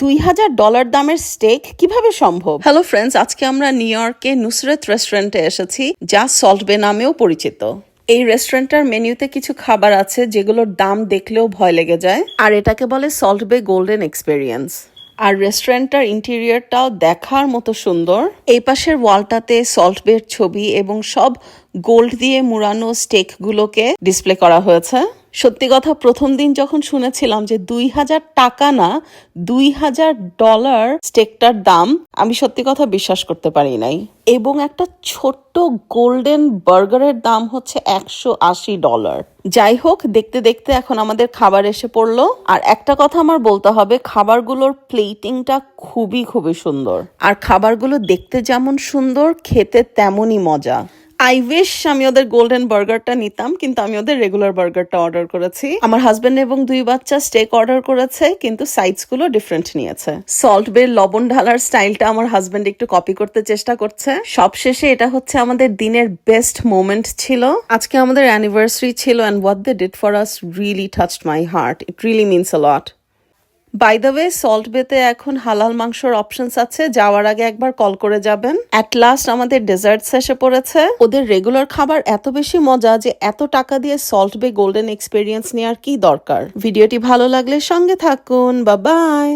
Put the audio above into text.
দুই হাজার ডলার দামের স্টেক কীভাবে সম্ভব? হ্যালো ফ্রেন্ডস আজকে আমরা নিউ ইয়র্কে নুসরত রেস্টুরেন্টে এসেছি, যা সল্ট বে নামেও পরিচিত। এই রেস্টুরেন্টটার মেনুতে কিছু খাবার আছে যেগুলোর দাম দেখলেও ভয় লেগে যায়। আর এটাকে বলে সল্ট বে গোল্ডেন এক্সপেরিয়েন্স আর রেস্টুরেন্টটার ইন্টেরিয়রটাও দেখার মতো সুন্দর। এই পাশের ওয়ালটাতে সল্ট বের ছবি এবং সব গোল্ড দিয়ে মুড়ানো স্টেকগুলোকে ডিসপ্লে করা হয়েছে। সত্যি কথা, প্রথম দিন যখন শুনেছিলাম যে দুই হাজার টাকা না, দুই হাজার ডলার স্টেকটার দাম, আমি সত্যি কথা বিশ্বাস করতে পারি নাই। এবং একটা ছোট্ট গোল্ডেন বার্গারের দাম হচ্ছে একশো আশি ডলার। যাই হোক, দেখতে দেখতে এখন আমাদের খাবার এসে পড়ল। আর একটা কথা আমার বলতে হবে, খাবারগুলোর প্লেটিংটা খুবই খুবই সুন্দর। আর খাবারগুলো দেখতে যেমন সুন্দর, খেতে তেমনই মজা। আই উইশ আমি ওদের গোল্ডেন বার্গারটা নিতাম, কিন্তু আমি ওদের রেগুলার বার্গারটা অর্ডার করেছি। আমার হাজবেন্ড এবং দুই বাচ্চা স্টেক অর্ডার করেছে, কিন্তু সাইজগুলো ডিফারেন্ট নিয়েছে। সল্ট বে লবণ ঢালার স্টাইলটা আমার হাজবেন্ড একটু কপি করতে চেষ্টা করছে। সবশেষে এটা হচ্ছে আমাদের দিনের বেস্ট মোমেন্ট ছিল। আজকে আমাদের অ্যানিভার্সারি ছিল and what they did for us really touched my heart it really means a lot by the way salt বেতে এখন হালাল মাংসর অপশনস আছে। যাওয়ার আগে একবার কল করে যাবেন। অ্যাট লাস্ট আমাদের ডেজার্টস এসে পড়েছে। ওদের রেগুলার খাবার এত বেশি মজা যে এত টাকা দিয়ে সল্ট বে গোল্ডেন এক্সপিরিয়েন্স নেওয়ার কি দরকার? ভিডিওটি ভালো লাগলে সঙ্গে থাকুন। বা বাই